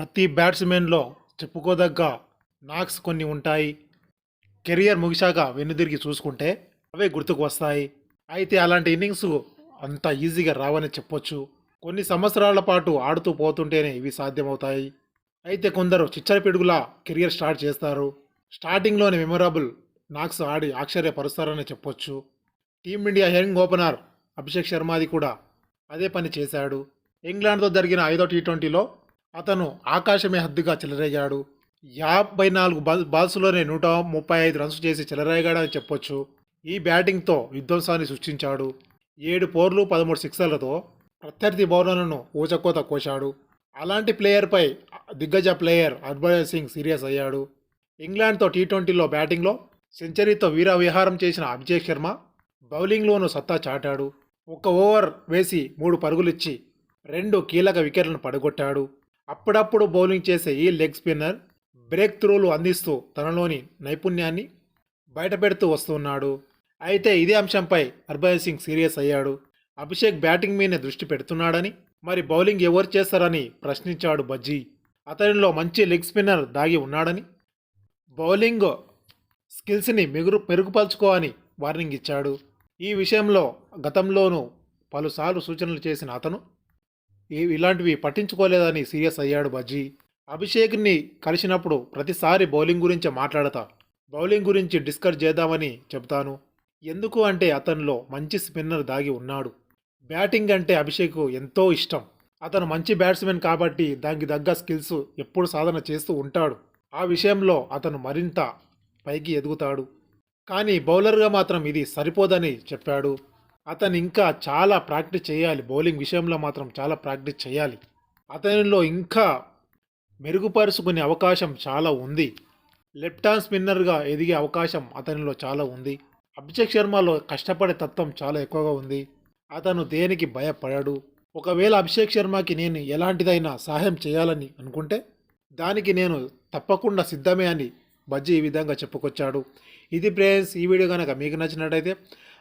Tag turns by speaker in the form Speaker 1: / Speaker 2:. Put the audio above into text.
Speaker 1: ప్రతి బ్యాట్స్మెన్లో చెప్పుకోదగ్గ నాక్స్ కొన్ని ఉంటాయి. కెరియర్ ముగిశాక వెన్నుదిరిగి చూసుకుంటే అవే గుర్తుకు వస్తాయి. అయితే అలాంటి ఇన్నింగ్స్ అంత ఈజీగా రావని చెప్పొచ్చు. కొన్ని సంవత్సరాల పాటు ఆడుతూ పోతుంటేనే ఇవి సాధ్యమవుతాయి. అయితే కొందరు చిచ్చర పిడుగులా కెరియర్ స్టార్ట్ చేస్తారు. స్టార్టింగ్లోనే మెమొరబుల్ నాక్స్ ఆడి ఆశ్చర్యపరుస్తారని చెప్పొచ్చు. Team India young opener Abhishek శర్మాది కూడా అదే పని చేశాడు. ఇంగ్లాండ్తో జరిగిన ఐదో టీ ట్వంటీలో అతను ఆకాశమే హద్దుగా చెలరేగాడు. యాభై నాలుగు బాల్ బాల్స్లోనే నూట ముప్పై ఐదు రన్స్ చేసి చెలరేగాడని చెప్పొచ్చు. ఈ బ్యాటింగ్తో విధ్వంసాన్ని సృష్టించాడు. ఏడు పోర్లు పదమూడు సిక్సర్లతో ప్రత్యర్థి బౌలర్లను ఊచకోత కోశాడు. అలాంటి ప్లేయర్పై దిగ్గజ ప్లేయర్ హర్భజన్ సింగ్ సీరియస్ అయ్యాడు. ఇంగ్లాండ్తో టీ ట్వంటీలో బ్యాటింగ్లో సెంచరీతో వీర విహారం చేసిన అభిషేక్ శర్మ బౌలింగ్లోనూ సత్తా చాటాడు. ఒక ఓవర్ వేసి మూడు పరుగులిచ్చి రెండు కీలక వికెట్లను పడగొట్టాడు. అప్పుడప్పుడు బౌలింగ్ చేసే ఈ లెగ్ స్పిన్నర్ బ్రేక్ త్రూలు అందిస్తూ తనలోని నైపుణ్యాన్ని బయటపెడుతూ వస్తున్నాడు. అయితే ఇదే అంశంపై హర్భజన్ సింగ్ సీరియస్ అయ్యాడు. అభిషేక్ బ్యాటింగ్ మీదనే దృష్టి పెడుతున్నాడని మరి బౌలింగ్ ఎవరు చేస్తారని ప్రశ్నించాడు బజ్జీ. అతనిలో మంచి లెగ్ స్పిన్నర్ దాగి ఉన్నాడని బౌలింగ్ స్కిల్స్ని మెరుగు మెరుగుపరుచుకో అని వార్నింగ్ ఇచ్చాడు. ఈ విషయంలో గతంలోనూ పలుసార్లు సూచనలు చేసిన అతను ఇలాంటివి పట్టించుకోలేదని సీరియస్ అయ్యాడు బజ్జీ. అభిషేక్ని కలిసినప్పుడు ప్రతిసారి బౌలింగ్ గురించే మాట్లాడతా. బౌలింగ్ గురించి డిస్కస్ చేద్దామని చెబుతాను. ఎందుకు అంటే అతనిలో మంచి స్పిన్నర్ దాగి ఉన్నాడు. బ్యాటింగ్ అంటే అభిషేక్ ఎంతో ఇష్టం. అతను మంచి బ్యాట్స్మెన్ కాబట్టి దానికి తగ్గ స్కిల్స్ ఎప్పుడు సాధన చేస్తూ ఉంటాడు. ఆ విషయంలో అతను మరింత పైకి ఎదుగుతాడు. కానీ బౌలర్గా మాత్రం ఇది సరిపోదని చెప్పాడు. అతను ఇంకా చాలా ప్రాక్టీస్ చేయాలి. బౌలింగ్ విషయంలో మాత్రం చాలా ప్రాక్టీస్ చేయాలి. అతనిలో ఇంకా మెరుగుపరుచుకునే అవకాశం చాలా ఉంది. లెఫ్ట్ హ్యాండ్ స్పిన్నర్గా ఎదిగే అవకాశం అతనిలో చాలా ఉంది. అభిషేక్ శర్మలో కష్టపడే తత్వం చాలా ఎక్కువగా ఉంది. అతను దేనికి భయపడడు? ఒకవేళ అభిషేక్ శర్మకి నేను ఎలాంటిదైనా సహాయం చేయాలని అనుకుంటే దానికి నేను తప్పకుండా సిద్ధమే అని బజ్జీ ఈ విధంగా చెప్పుకొచ్చాడు. ఇది ప్రేయన్స్ ఈ వీడియో కనుక మీకు నచ్చినట్టయితే